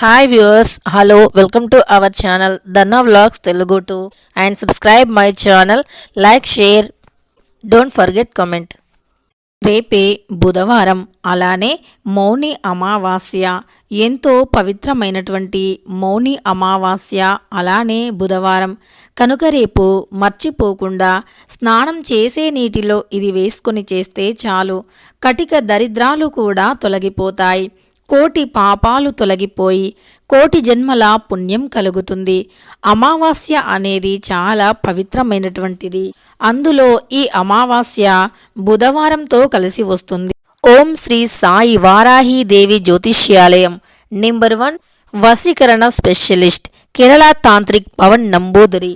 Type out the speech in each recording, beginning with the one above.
Hi viewers hello welcome to our channel దన్నా vlogs Telugu to and subscribe my channel like share don't forget comment రేపే బుధవారం అలానే మౌని అమావాస్య. ఎంతో పవిత్రమైనటువంటి మౌని అమావాస్య అలానే బుధవారం. కనుక రేపు మర్చిపోకుండా స్నానం చేసే నీటిలో ఇది వేసుకొని చేస్తే చాలు. కటిక దరిద్రాలు కూడా తొలగిపోతాయి. కోటి పాపాలు తొలగిపోయి కోటి జన్మల పుణ్యం కలుగుతుంది. అమావాస్య అనేది చాలా పవిత్రమైనటువంటిది. అందులో ఈ అమావాస్య బుధవారంతో కలిసి వస్తుంది. ఓం శ్రీ సాయి వారాహి దేవి జ్యోతిష్యాలయం నెంబర్ వన్ వశీకరణ స్పెషలిస్ట్ కేరళ తాంత్రిక్ పవన్ నంబూదరి.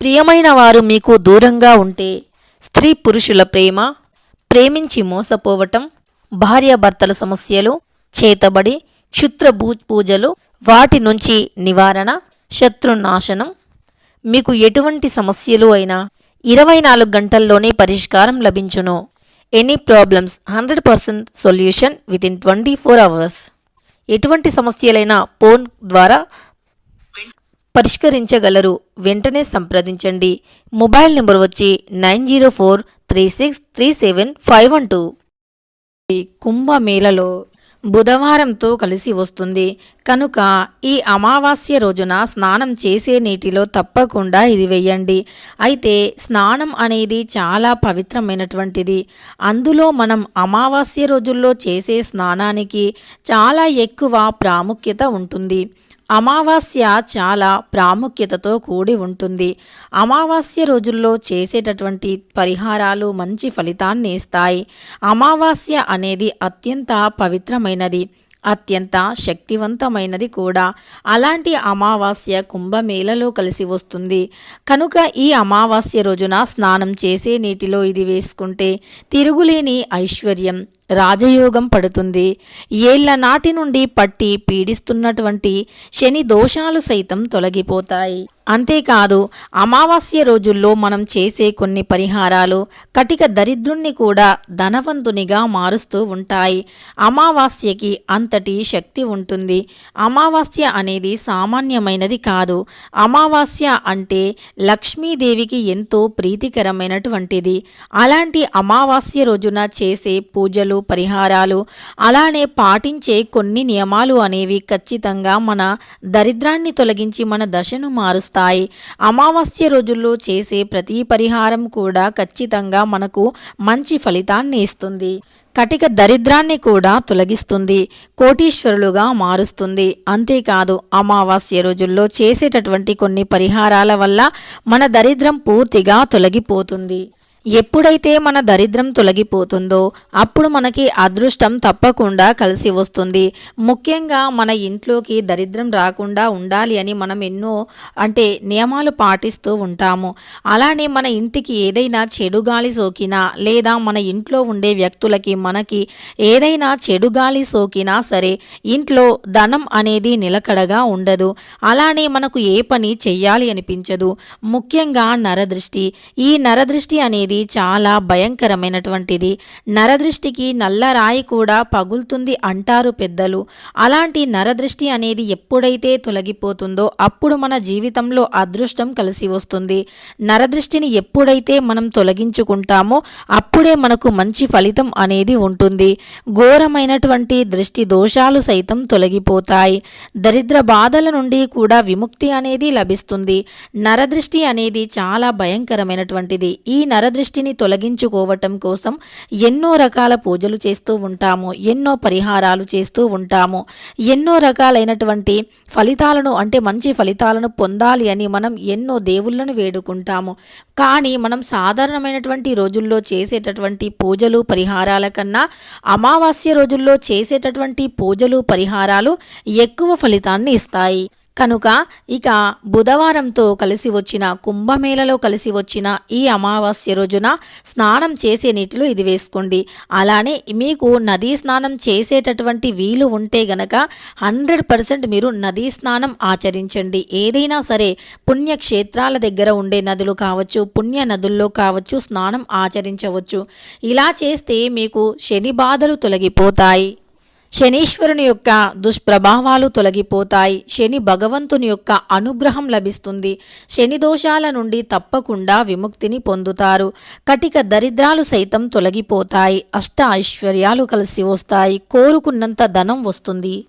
ప్రియమైన వారు మీకు దూరంగా ఉంటే స్త్రీ పురుషుల ప్రేమ ప్రేమించి మోసపోవటం భార్యాభర్తల సమస్యలు చేతబడి క్షుత్రభూ పూజలు వాటి నుంచి నివారణ శత్రునాశనం. మీకు ఎటువంటి సమస్యలు అయినా ఇరవై నాలుగు గంటల్లోనే పరిష్కారం లభించును. Any problems hundred percent solution within twenty four hours ఎటువంటి సమస్యలైనా ఫోన్ ద్వారా పరిష్కరించగలరు. వెంటనే సంప్రదించండి. మొబైల్ నెంబర్ వచ్చి nine zero four three six three seven five one two. కుంభమేళలో బుధవారంతో కలిసి వస్తుంది. కనుక ఈ అమావాస్య రోజున స్నానం చేసే నీటిలో తప్పకుండా ఇది వెయ్యండి అయితే స్నానం అనేది చాలా పవిత్రమైనటువంటిది. అందులో మనం అమావాస్య రోజుల్లో చేసే స్నానానికి చాలా ఎక్కువ ప్రాముఖ్యత ఉంటుంది. అమావాస్య చాలా ప్రాముఖ్యతతో కూడి ఉంటుంది. అమావాస్య రోజుల్లో చేసేటటువంటి పరిహారాలు మంచి ఫలితాన్ని ఇస్తాయి. అమావాస్య అనేది అత్యంత పవిత్రమైనది అత్యంత శక్తివంతమైనది కూడా. అలాంటి అమావాస్య కుంభమేళలో కలిసి వస్తుంది. కనుక ఈ అమావాస్య రోజున స్నానం చేసే నీటిలో ఇది వేసుకుంటే తిరుగులేని ఐశ్వర్యం రాజయోగం పడుతుంది. ఏళ్ళ నాటి నుండి పట్టి పీడిస్తున్నటువంటి శని దోషాలు సైతం తొలగిపోతాయి. అంతేకాదు అమావాస్య రోజుల్లో మనం చేసే కొన్ని పరిహారాలు కటిక దరిద్రుణ్ణి కూడా ధనవంతునిగా మారుస్తూ ఉంటాయి. అమావాస్యకి అంతటి శక్తి ఉంటుంది. అమావాస్య అనేది సామాన్యమైనది కాదు. అమావాస్య అంటే లక్ష్మీదేవికి ఎంతో ప్రీతికరమైనటువంటిది. అలాంటి అమావాస్య రోజున చేసే పూజలు పరిహారాలు అలానే పాటించే కొన్ని నియమాలు అనేవి ఖచ్చితంగా మన దరిద్రాన్ని తొలగించి మన దశను మారుస్తాయి. అమావాస్య రోజుల్లో చేసే ప్రతి పరిహారం కూడా ఖచ్చితంగా మనకు మంచి ఫలితాన్ని ఇస్తుంది. కటిక దరిద్రాన్ని కూడా తొలగిస్తుంది. కోటీశ్వరులుగా మారుస్తుంది. అంతేకాదు అమావాస్య రోజుల్లో చేసేటటువంటి కొన్ని పరిహారాల వల్ల మన దరిద్రం పూర్తిగా తొలగిపోతుంది. ఎప్పుడైతే మన దరిద్రం తొలగిపోతుందో అప్పుడు మనకి అదృష్టం తప్పకుండా కలిసి వస్తుంది. ముఖ్యంగా మన ఇంట్లోకి దరిద్రం రాకుండా ఉండాలి అని మనం ఎన్నో అంటే నియమాలు పాటిస్తూ ఉంటాము. అలానే మన ఇంటికి ఏదైనా చెడు గాలి సోకినా లేదా మన ఇంట్లో ఉండే వ్యక్తులకి మనకి ఏదైనా చెడు గాలి సోకినా సరే ఇంట్లో ధనం అనేది నిలకడగా ఉండదు. అలానే మనకు ఏ పని చెయ్యాలి అనిపించదు. ముఖ్యంగా నరదృష్టి. ఈ నరదృష్టి అనేది చాలా భయంకరమైనటువంటిది. నరదృష్టికి నల్ల రాయి కూడా పగులుతుంది అంటారు పెద్దలు. అలాంటి నరదృష్టి అనేది ఎప్పుడైతే తొలగిపోతుందో అప్పుడు మన జీవితంలో అదృష్టం కలిసి వస్తుంది. నరదృష్టిని ఎప్పుడైతే మనం తొలగించుకుంటామో అప్పుడే మనకు మంచి ఫలితం అనేది ఉంటుంది. ఘోరమైనటువంటి దృష్టి దోషాలు సైతం తొలగిపోతాయి. దరిద్ర బాధల నుండి కూడా విముక్తి అనేది లభిస్తుంది. నరదృష్టి అనేది చాలా భయంకరమైనటువంటిది. ఈ నరదృష్టిని తొలగించుకోవటం కోసం ఎన్నో రకాల పూజలు చేస్తూ ఉంటాము ఎన్నో పరిహారాలు చేస్తూ ఉంటాము. ఎన్నో రకాలైనటువంటి ఫలితాలను అంటే మంచి ఫలితాలను పొందాలి అని మనం ఎన్నో దేవుళ్ళను వేడుకుంటాము. కానీ మనం సాధారణమైనటువంటి రోజుల్లో చేసేటటువంటి పూజలు పరిహారాల కన్నా అమావాస్య రోజుల్లో చేసేటటువంటి పూజలు పరిహారాలు ఎక్కువ ఫలితాన్ని ఇస్తాయి. కనుక ఇక బుధవారంతో కలిసి వచ్చిన కుంభమేళలో కలిసి వచ్చిన ఈ అమావాస్య రోజున స్నానం చేసే నీటిలో ఇది వేసుకోండి. అలానే మీకు నదీ స్నానం చేసేటటువంటి వీలు ఉంటే గనక హండ్రెడ్ పర్సెంట్ మీరు నదీ స్నానం ఆచరించండి. ఏదైనా సరే పుణ్యక్షేత్రాల దగ్గర ఉండే నదులు కావచ్చు పుణ్య నదుల్లో కావచ్చు స్నానం ఆచరించవచ్చు. ఇలా చేస్తే మీకు శని బాధలు తొలగిపోతాయి. శనీశ్వరుని యొక్క దుష్ప్రభావాలు తొలగిపోతాయి. శని భగవంతుని యొక్క అనుగ్రహం లభిస్తుంది. శని దోషాల నుండి తప్పకుండా విముక్తిని పొందుతారు. కటిక దరిద్రాలు సైతం తొలగిపోతాయి. అష్ట ఐశ్వర్యాలు కలిసి వస్తాయి. కోరుకున్నంత ధనం వస్తుంది.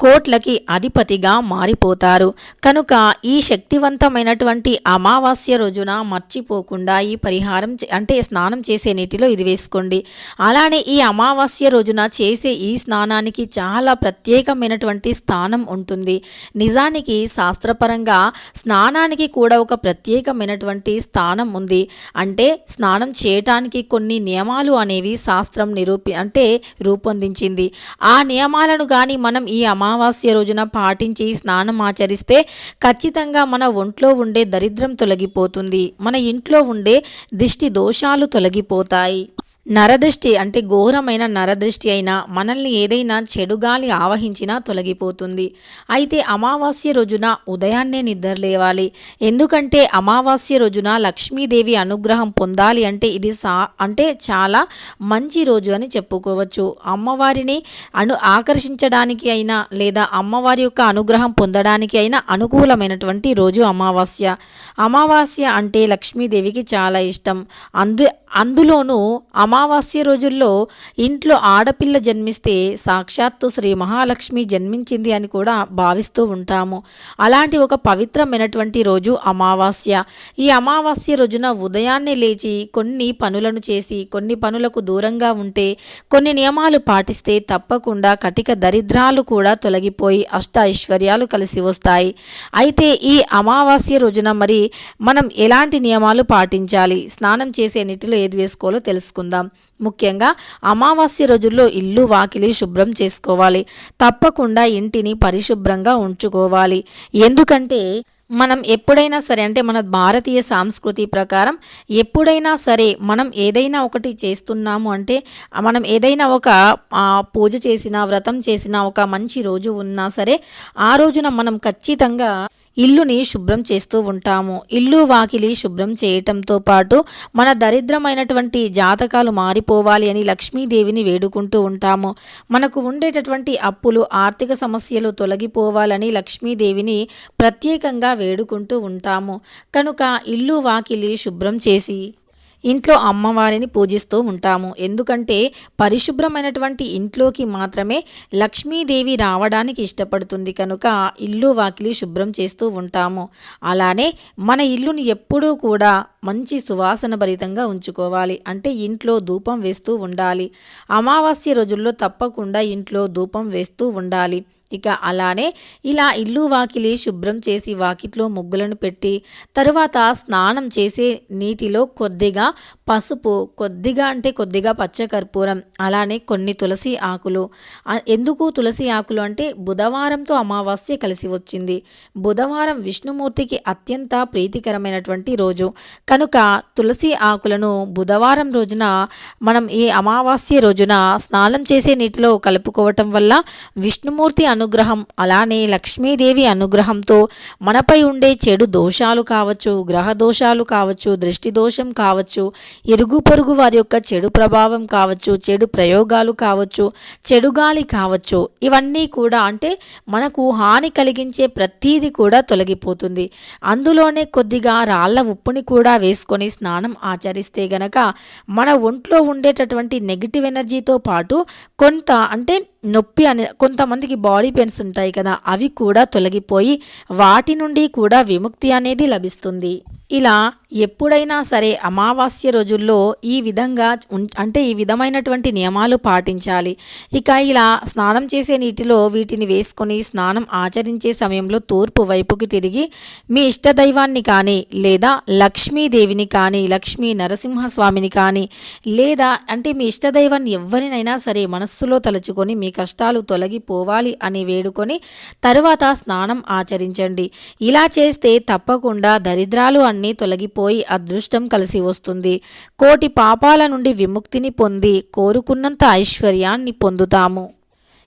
కోట్లకి అధిపతిగా మారిపోతారు. కనుక ఈ శక్తివంతమైనటువంటి అమావాస్య రోజున మర్చిపోకుండా ఈ పరిహారం అంటే స్నానం చేసే నీటిలో ఇది వేసుకోండి. అలానే ఈ అమావాస్య రోజున చేసే ఈ స్నానానికి చాలా ప్రత్యేకమైనటువంటి స్థానం ఉంటుంది. నిజానికి శాస్త్రపరంగా స్నానానికి కూడా ఒక ప్రత్యేకమైనటువంటి స్థానం ఉంది. అంటే స్నానం చేయటానికి కొన్ని నియమాలు అనేవి శాస్త్రం నిరూపి అంటే రూపొందించింది. ఆ నియమాలను కానీ మనం ఈ అమా అమావాస్య రోజున పాటించి స్నానం ఆచరిస్తే ఖచ్చితంగా మన ఒంట్లో ఉండే దరిద్రం తొలగిపోతుంది. మన ఇంట్లో ఉండే దిష్టి దోషాలు తొలగిపోతాయి. నరదృష్టి అంటే ఘోరమైన నరదృష్టి అయినా మనల్ని ఏదైనా చెడుగాలి ఆవహించినా తొలగిపోతుంది. అయితే అమావాస్య రోజున ఉదయాన్నే నిద్రలేవాలి. ఎందుకంటే అమావాస్య రోజున లక్ష్మీదేవి అనుగ్రహం పొందాలి అంటే ఇది సా అంటే చాలా మంచి రోజు అని చెప్పుకోవచ్చు. అమ్మవారిని అను ఆకర్షించడానికి అయినా లేదా అమ్మవారి యొక్క అనుగ్రహం పొందడానికి అయినా అనుకూలమైనటువంటి రోజు అమావాస్య. అమావాస్య అంటే లక్ష్మీదేవికి చాలా ఇష్టం. అందు అందులోనూ అమావాస్య రోజుల్లో ఇంట్లో ఆడపిల్ల జన్మిస్తే సాక్షాత్తు శ్రీ మహాలక్ష్మి జన్మించింది అని కూడా భావిస్తూ ఉంటాము. అలాంటి ఒక పవిత్రమైనటువంటి రోజు అమావాస్య. ఈ అమావాస్య రోజున ఉదయాన్నే లేచి కొన్ని పనులను చేసి కొన్ని పనులకు దూరంగా ఉంటే కొన్ని నియమాలు పాటిస్తే తప్పకుండా కటిక దరిద్రాలు కూడా తొలగిపోయి అష్ట ఐశ్వర్యాలు కలిసి వస్తాయి. అయితే ఈ అమావాస్య రోజున మరి మనం ఎలాంటి నియమాలు పాటించాలి? స్నానం చేసే నీటిలో ఏది వేసుకోవాలో తెలుసుకుందాం. ముఖ్యంగా అమావాస్య రోజుల్లో ఇల్లు వాకిలి శుభ్రం చేసుకోవాలి. తప్పకుండా ఇంటిని పరిశుభ్రంగా ఉంచుకోవాలి. ఎందుకంటే మనం ఎప్పుడైనా సరే అంటే మన భారతీయ సాంస్కృతి ప్రకారం ఎప్పుడైనా సరే మనం ఏదైనా ఒకటి చేస్తున్నాము అంటే మనం ఏదైనా ఒక పూజ చేసినా వ్రతం చేసినా ఒక మంచి రోజు ఉన్నా సరే ఆ రోజున మనం ఖచ్చితంగా ఇల్లుని శుభ్రం చేస్తూ ఉంటాము. ఇల్లు వాకిలి శుభ్రం చేయటంతో పాటు మన దరిద్రమైనటువంటి జాతకాలు మారిపోవాలి అని లక్ష్మీదేవిని వేడుకుంటూ ఉంటాము. మనకు ఉండేటటువంటి అప్పులు ఆర్థిక సమస్యలు తొలగిపోవాలని లక్ష్మీదేవిని ప్రత్యేకంగా వేడుకుంటూ ఉంటాము. కనుక ఇల్లు వాకిలి శుభ్రం చేసి ఇంట్లో అమ్మవారిని పూజిస్తూ ఉంటాము. ఎందుకంటే పరిశుభ్రమైనటువంటి ఇంట్లోకి మాత్రమే లక్ష్మీదేవి రావడానికి ఇష్టపడుతుంది. కనుక ఇల్లు వాకిలి శుభ్రం చేస్తూ ఉంటాము. అలానే మన ఇల్లుని ఎప్పుడూ కూడా మంచి సువాసన భరితంగా ఉంచుకోవాలి. అంటే ఇంట్లో ధూపం వేస్తూ ఉండాలి. అమావాస్య రోజుల్లో తప్పకుండా ఇంట్లో ధూపం వేస్తూ ఉండాలి. ఇక అలానే ఇలా ఇల్లు వాకిలి శుభ్రం చేసి వాకిట్లో ముగ్గులను పెట్టి తరువాత స్నానం చేసే నీటిలో కొద్దిగా పసుపు కొద్దిగా అంటే కొద్దిగా పచ్చకర్పూరం అలానే కొన్ని తులసి ఆకులు. ఎందుకు తులసి ఆకులు అంటే బుధవారంతో అమావాస్య కలిసి వచ్చింది. బుధవారం విష్ణుమూర్తికి అత్యంత ప్రీతికరమైనటువంటి రోజు. కనుక తులసి ఆకులను బుధవారం రోజున మనం ఈ అమావాస్య రోజున స్నానం చేసే నీటిలో కలుపుకోవటం వల్ల విష్ణుమూర్తి అనుగ్రహం అలానే లక్ష్మీదేవి అనుగ్రహంతో మనపై ఉండే చెడు దోషాలు కావచ్చు గ్రహ దోషాలు కావచ్చు దృష్టి దోషం కావచ్చు ఇరుగు పొరుగు వారి యొక్క చెడు ప్రభావం కావచ్చు చెడు ప్రయోగాలు కావచ్చు చెడు గాలి కావచ్చు ఇవన్నీ కూడా అంటే మనకు హాని కలిగించే ప్రతీది కూడా తొలగిపోతుంది. అందులోనే కొద్దిగా రాళ్ళ ఉప్పుని కూడా వేసుకొని స్నానం ఆచరిస్తే గనక మన ఒంట్లో ఉండేటటువంటి నెగిటివ్ ఎనర్జీతో పాటు కొంత అంటే నొప్పి అనే కొంతమందికి బాడీ పెయిన్స్ ఉంటాయి కదా అవి కూడా తొలగిపోయి వాటి నుండి కూడా విముక్తి అనేది లభిస్తుంది. ఇలా ఎప్పుడైనా సరే అమావాస్య రోజుల్లో ఈ విధంగా అంటే ఈ విధమైనటువంటి నియమాలు పాటించాలి. ఇక ఇలా స్నానం చేసే నీటిలో వీటిని వేసుకొని స్నానం ఆచరించే సమయంలో తూర్పు వైపుకి తిరిగి మీ ఇష్టదైవాన్ని కానీ లేదా లక్ష్మీదేవిని కానీ లక్ష్మీ నరసింహస్వామిని కానీ లేదా అంటే మీ ఇష్టదైవాన్ని ఎవరినైనా సరే మనస్సులో తలుచుకొని మీ కష్టాలు తొలగిపోవాలి అని వేడుకొని తరువాత స్నానం ఆచరించండి. ఇలా చేస్తే తప్పకుండా దరిద్రాలు అన్నీ తొలగిపోయి అదృష్టం కలిసి వస్తుంది. కోటి పాపాల నుండి విముక్తిని పొంది కోరుకున్నంత ఐశ్వర్యాన్ని పొందుతాము.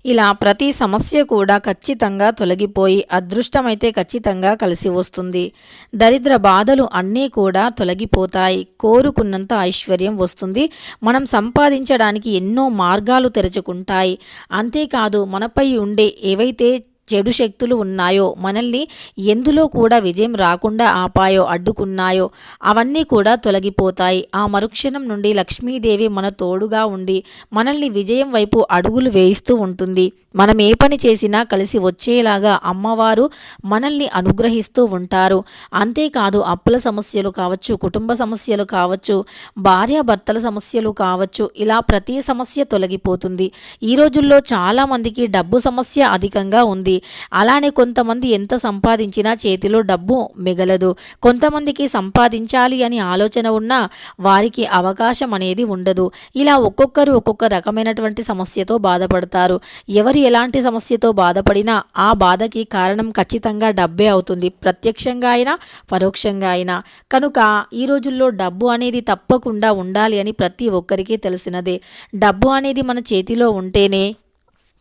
ఇలా ప్రతి సమస్య కూడా ఖచ్చితంగా తొలగిపోయి అదృష్టమైతే ఖచ్చితంగా కలిసి వస్తుంది. దరిద్ర బాధలు అన్నీ కూడా తొలగిపోతాయి. కోరుకున్నంత ఐశ్వర్యం వస్తుంది. మనం సంపాదించడానికి ఎన్నో మార్గాలు తెరుచుకుంటాయి. అంతేకాదు మనపై ఉండే ఏవైతే చెడు శక్తులు ఉన్నాయో మనల్ని ఎందులో కూడా విజయం రాకుండా ఆపాయో అడ్డుకున్నాయో అవన్నీ కూడా తొలగిపోతాయి. ఆ మరుక్షణం నుండి లక్ష్మీదేవి మన తోడుగా ఉండి మనల్ని విజయం వైపు అడుగులు వేయిస్తూ ఉంటుంది. మనం ఏ పని చేసినా కలిసి వచ్చేలాగా అమ్మవారు మనల్ని అనుగ్రహిస్తూ ఉంటారు. అంతేకాదు అప్పుల సమస్యలు కావచ్చు కుటుంబ సమస్యలు కావచ్చు భార్యాభర్తల సమస్యలు కావచ్చు ఇలా ప్రతి సమస్య తొలగిపోతుంది. ఈ రోజుల్లో చాలామందికి డబ్బు సమస్య అధికంగా ఉంది. అలానే కొంతమంది ఎంత సంపాదించినా చేతిలో డబ్బు మిగలదు. కొంతమందికి సంపాదించాలి అని ఆలోచన ఉన్నా వారికి అవకాశం అనేది ఉండదు. ఇలా ఒక్కొక్కరు ఒక్కొక్క రకమైనటువంటి సమస్యతో బాధపడతారు. ఎవరు ఎలాంటి సమస్యతో బాధపడినా ఆ బాధకి కారణం ఖచ్చితంగా డబ్బే అవుతుంది. ప్రత్యక్షంగా అయినా పరోక్షంగా అయినా. కనుక ఈ రోజుల్లో డబ్బు అనేది తప్పకుండా ఉండాలి అని ప్రతి ఒక్కరికి తెలిసినదే. డబ్బు అనేది మన చేతిలో ఉంటేనే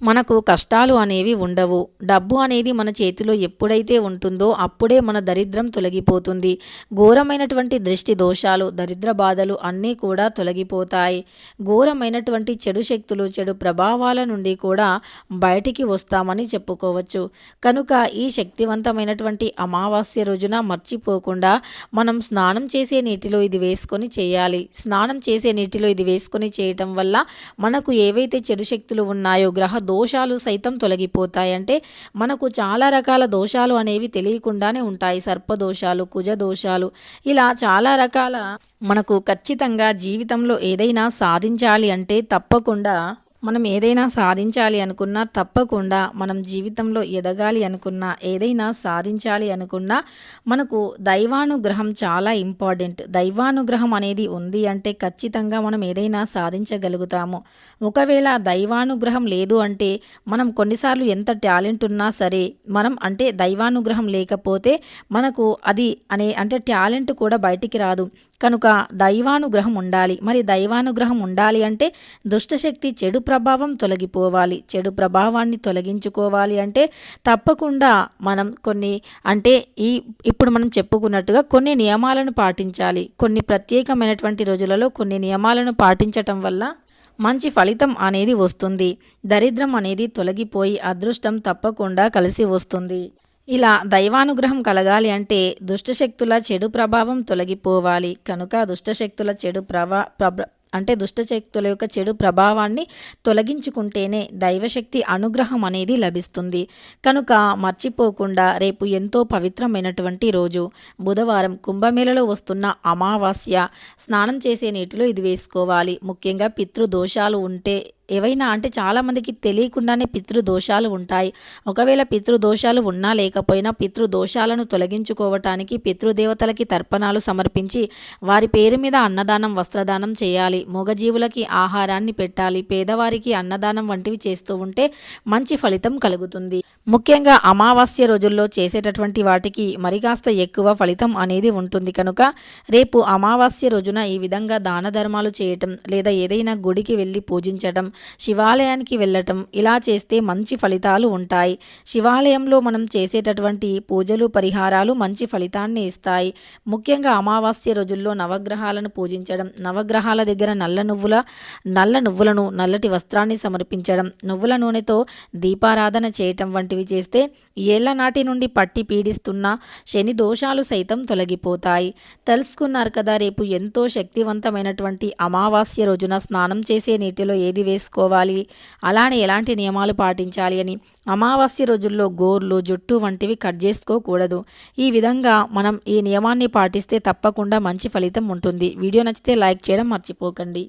మనకు కష్టాలు అనేవి ఉండవు. డబ్బు అనేది మన చేతిలో ఎప్పుడైతే ఉంటుందో అప్పుడే మన దరిద్రం తొలగిపోతుంది. ఘోరమైనటువంటి దృష్టి దోషాలు దరిద్ర బాధలు అన్నీ కూడా తొలగిపోతాయి. ఘోరమైనటువంటి చెడు శక్తులు చెడు ప్రభావాల నుండి కూడా బయటికి వస్తామని చెప్పుకోవచ్చు. కనుక ఈ శక్తివంతమైనటువంటి అమావాస్య రోజున మర్చిపోకుండా మనం స్నానం చేసే నీటిలో ఇది వేసుకొని చేయాలి. స్నానం చేసే నీటిలో ఇది వేసుకొని చేయటం వల్ల మనకు ఏవైతే చెడు శక్తులు ఉన్నాయో గ్రహ దోషాలు సైతం తొలగిపోతాయి. అంటే మనకు చాలా రకాల దోషాలు అనేవి తెలియకుండానే ఉంటాయి. సర్పదోషాలు కుజ దోషాలు ఇలా చాలా రకాల మనకు ఖచ్చితంగా జీవితంలో ఏదైనా సాధించాలి అంటే తప్పకుండా మనం ఏదైనా సాధించాలి అనుకున్నా తప్పకుండా మనం జీవితంలో ఎదగాలి అనుకున్నా ఏదైనా సాధించాలి అనుకున్నా మనకు దైవానుగ్రహం చాలా ఇంపార్టెంట్. దైవానుగ్రహం అనేది ఉంది అంటే ఖచ్చితంగా మనం ఏదైనా సాధించగలుగుతాము. ఒకవేళ దైవానుగ్రహం లేదు అంటే మనం కొన్నిసార్లు ఎంత టాలెంట్ ఉన్నా సరే మనం అంటే దైవానుగ్రహం లేకపోతే మనకు అది అనే అంటే టాలెంట్ కూడా బయటికి రాదు. కనుక దైవానుగ్రహం ఉండాలి. మరి దైవానుగ్రహం ఉండాలి అంటే దుష్టశక్తి చెడు ప్రభావం తొలగిపోవాలి. చెడు ప్రభావాన్ని తొలగించుకోవాలి అంటే తప్పకుండా మనం కొన్ని అంటే ఈ ఇప్పుడు మనం చెప్పుకున్నట్టుగా కొన్ని నియమాలను పాటించాలి. కొన్ని ప్రత్యేకమైనటువంటి రోజులలో కొన్ని నియమాలను పాటించటం వల్ల మంచి ఫలితం అనేది వస్తుంది. దరిద్రం అనేది తొలగిపోయి అదృష్టం తప్పకుండా కలిసి వస్తుంది. ఇలా దైవానుగ్రహం కలగాలి అంటే దుష్టశక్తుల చెడు ప్రభావం తొలగిపోవాలి. కనుక దుష్టశక్తుల చెడు ప్రభా ప్రభ అంటే దుష్టశక్తుల యొక్క చెడు ప్రభావాన్ని తొలగించుకుంటేనే దైవశక్తి అనుగ్రహం అనేది లభిస్తుంది. కనుక మర్చిపోకుండా రేపు ఎంతో పవిత్రమైనటువంటి రోజు. బుధవారం కుంభమేళలో వస్తున్న అమావాస్య. స్నానం చేసే నీటిలో ఇది వేసుకోవాలి. ముఖ్యంగా పితృదోషాలు ఉంటే ఏవైనా అంటే చాలామందికి తెలియకుండానే పితృదోషాలు ఉంటాయి. ఒకవేళ పితృదోషాలు ఉన్నా లేకపోయినా పితృదోషాలను తొలగించుకోవటానికి పితృదేవతలకి తర్పణాలు సమర్పించి వారి పేరు మీద అన్నదానం వస్త్రదానం చేయాలి. మూగజీవులకి ఆహారాన్ని పెట్టాలి. పేదవారికి అన్నదానం వంటివి చేస్తూ ఉంటే మంచి ఫలితం కలుగుతుంది. ముఖ్యంగా అమావాస్య రోజుల్లో చేసేటటువంటి వాటికి మరి కాస్త ఎక్కువ ఫలితం అనేది ఉంటుంది కనుక రేపు అమావాస్య రోజున ఈ విధంగా దాన ధర్మాలు చేయటం లేదా ఏదైనా గుడికి వెళ్ళి పూజించటం శివాలయానికి వెళ్ళటం ఇలా చేస్తే మంచి ఫలితాలు ఉంటాయి. శివాలయంలో మనం చేసేటటువంటి పూజలు పరిహారాలు మంచి ఫలితాన్ని ఇస్తాయి. ముఖ్యంగా అమావాస్య రోజుల్లో నవగ్రహాలను పూజించడం నవగ్రహాల దగ్గర నల్ల నువ్వుల నల్ల నువ్వులను నల్లటి వస్త్రాన్ని సమర్పించడం నువ్వుల నూనెతో దీపారాధన చేయటం వంటి వంటివి చేస్తే ఏళ్ళ నాటి నుండి పట్టి పీడిస్తున్న శని దోషాలు సైతం తొలగిపోతాయి. తెలుసుకున్నారు కదా రేపు ఎంతో శక్తివంతమైనటువంటి అమావాస్య రోజున స్నానం చేసే నీటిలో ఏది వేసుకోవాలి? అలానే ఎలాంటి నియమాలు పాటించాలి అని అమావాస్య రోజుల్లో గోర్లు జుట్టు వంటివి కట్ చేసుకోకూడదు. ఈ విధంగా మనం ఈ నియమాన్ని పాటిస్తే తప్పకుండా మంచి ఫలితం ఉంటుంది. వీడియో నచ్చితే లైక్ చేయడం మర్చిపోకండి.